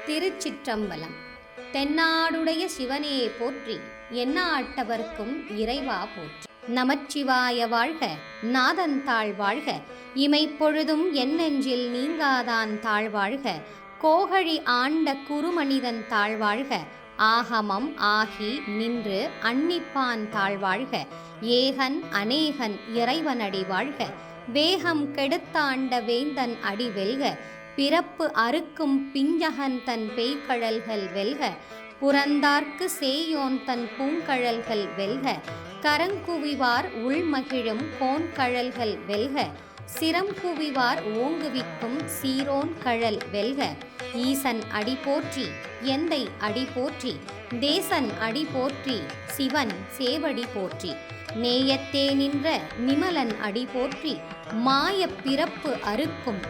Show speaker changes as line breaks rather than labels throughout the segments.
திருச்சிற்றம்பலம். தென்னாடுடைய சிவனே போற்றி என்ன ஆட்டவர்க்கும் இறைவா போற்றி. நமச்சிவாய வாழ்க நாதன் தாழ் வாழ்க இமைப்பொழுதும் என்னெஞ்சில் நீங்காதான் தாழ் வாழ்க கோகழி ஆண்ட குறுமனிதன் தாழ் வாழ்க ஆகமம் ஆகி நின்று அன்னிப்பான் தாழ்வாழ்க ஏகன் அநேகன் இறைவனடி வாழ்க வேகம் கெடுத்தாண்ட வேந்தன் அடி வெல்க பிறப்பு அறுக்கும் பிஞ்சகன் தன் பேய்கழல்கள் வெல்க புறந்தார்க்கு சேயோன் தன் பூங்கழல்கள் வெல்க கரங்குவிவார் உள்மகிழும் கோன்கழல்கள் வெல்க சிரம் குவிவார் ஓங்குவிக்கும் சீரோன் கழல் வெல்க ஈசன் அடி போற்றி எந்தை அடி போற்றி தேசன் அடி போற்றி சிவன் சேவடி போற்றி. நேயத்தே நின்ற நிமலன் அடி போற்றி மாய பிறப்பு அறுக்கும்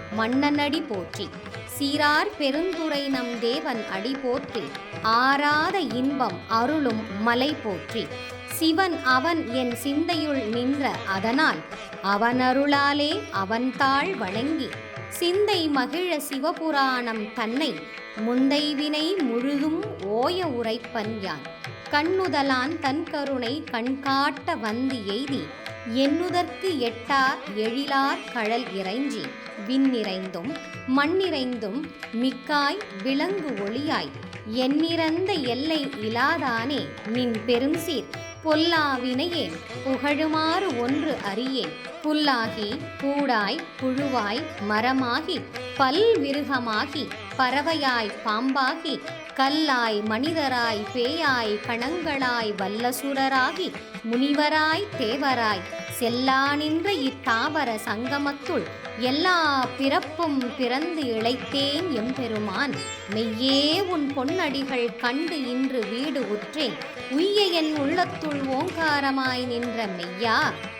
அடி போற்றி. சீரார் பெருந்துரை நம் தேவன் அடி போற்றி ஆராத இன்பம் அருளும் மலை போற்றி. சிவன் அவன் என் சிந்தையுள் நின்ற அதனால் அவனருளாலே அவன்தாள் அவன் தாழ் வணங்கி சிந்தை மகிழ சிவபுராணம் தன்னை முந்தை வினை முழுதும் ஓய உரைப்பன் யான். கண்ணுதலான் தன் கருணை கண்காட்ட வந்து எய்தி எண்ணுதற்கு எட்டார் எழிலார் கழல் இறைஞ்சி விண்ணிறைந்தும் மண்ணிறைந்தும் மிக்காய் விலங்கு ஒளியாய் எண்ணிறந்த எல்லை இலாதானே நின் பெரும் பொல்லாவினையே புகழுமாறு ஒன்று அறியேன். புல்லாகி கூடாய் புழுவாய் மரமாகி பல்விருகமாகி பறவையாய் பாம்பாகி கல்லாய் மனிதராய் பேயாய் கணங்களாய் வல்லசுரராகி முனிவராய் தேவராய் செல்லா நின்ற இத்தாவர சங்கமத்துள் எல்லா பிறப்பும் பிறந்து இழைத்தேன் எம்பெருமான். மெய்யே உன் பொன்னடிகள் கண்டு இன்று வீடு உற்றேன். உய்ய என் உள்ளத்துள் ஓங்காரமாய் நின்ற மெய்யா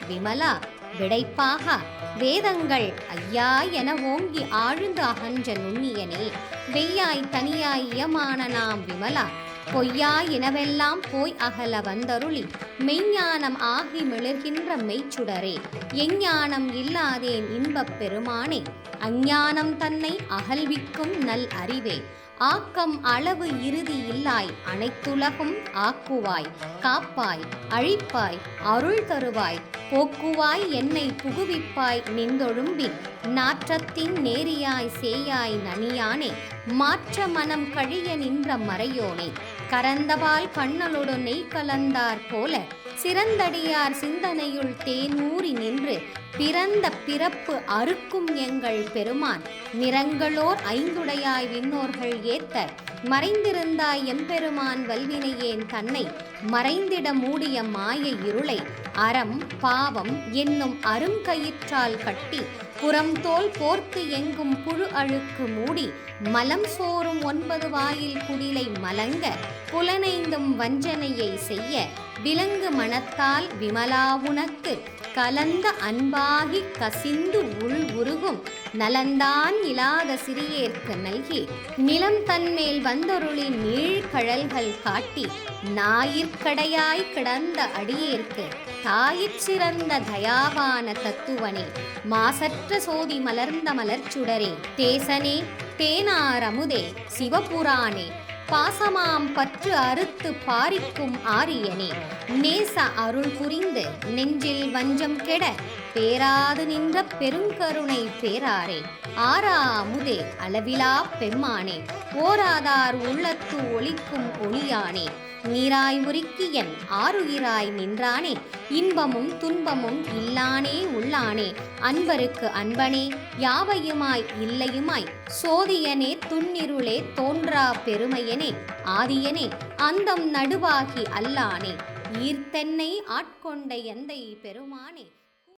விமலா விடைப்பாகா வேதங்கள் ஐயா என ஓங்கி ஆழ்ந்து அகன்ற நுண்ணியனே வெய்யாய் தனியாய் இயமான நாம் விமலா பொய்யா எனவெல்லாம் போய் அகல வந்தருளி மெய்ஞானம் ஆகி மிளர்கின்ற மெய்ச்சுடரே எஞ்ஞானம் இல்லாதேன் இன்பப் பெருமானே அஞ்ஞானம் தன்னை அகல்விக்கும் நல் அறிவே ஆக்கம் அளவு இறுதி இல்லாய் அனைத்துலகும் ஆக்குவாய் காப்பாய் அழிப்பாய் அருள் தருவாய் போக்குவாய் என்னை புகுவிப்பாய் நின்றொழும்பி நாற்றத்தின் நேரியாய் சேயாய் நனியானே மாற்ற மனம் கழிய நின்ற மறையோனே கரந்தபால் கண்ணலொடு நெய் கலந்தார் போல சிறந்தடியார் சிந்தனையுள் தேனூறி நின்று பிறந்த பிறப்பு அறுக்கும் எங்கள் பெருமான். நிறங்களோர் ஐந்துடையாய் விண்ணோர்கள் ஏத்த மறைந்திருந்தாய் எம்பெருமான் வல்வினையேன் தன்னை மறைந்திட மூடிய மாய இருளை அறம் பாவம் என்னும் அருங்கயிற்றால் கட்டி புறம் தோல் போர்த்து எங்கும் புழு அழுக்கு மூடி மலம் சோறும் ஒன்பது வாயில் குடிலை மலங்க புலனைந்தும் வஞ்சனையை செய்ய விலங்கு மனத்தால் விமலா உனக்கு கலந்த அன்பாகி கசிந்து உள் உரு உருகும் நலந்தான் இலாத சிறியேற்கு நல்கி நிலம் தன்மேல் வந்தொருளி நீழ்கழல்கள் காட்டி நாயிற்கடையாய் கிடந்த அடியேற்கு தாயிற் சிறந்த தயாவான தத்துவனே மாசற்ற சோதி மலர்ந்த மலர்ச்சுடரே தேசனே தேனாரமுதே சிவபுராணே பாசமாம் பற்று அறுத்து பாரிக்கும் ஆரியனே. நேச அருள் புரிந்து நெஞ்சில் வஞ்சம் கெட பேராது நின்ற பெருங்கருணை பேராரே. ஆரா அமுதே அளவிலா பெம்மானே. ஓராதார் உள்ளத்து ஒளிக்கும் ஒளியானே. நீராய் உருக்கியன் ஆறுயிராய் நின்றானே இன்பமும் துன்பமும் இல்லானே உள்ளானே. அன்பருக்கு அன்பனே யாவையுமாய் இல்லையுமாய்? சோதியனே துன்னிருளே தோன்றா பெருமையனே ஆதியனே அந்தம் நடுவாகி அல்லானே. ஈர்த்தென்னை ஆட்கொண்ட எந்தை பெருமானே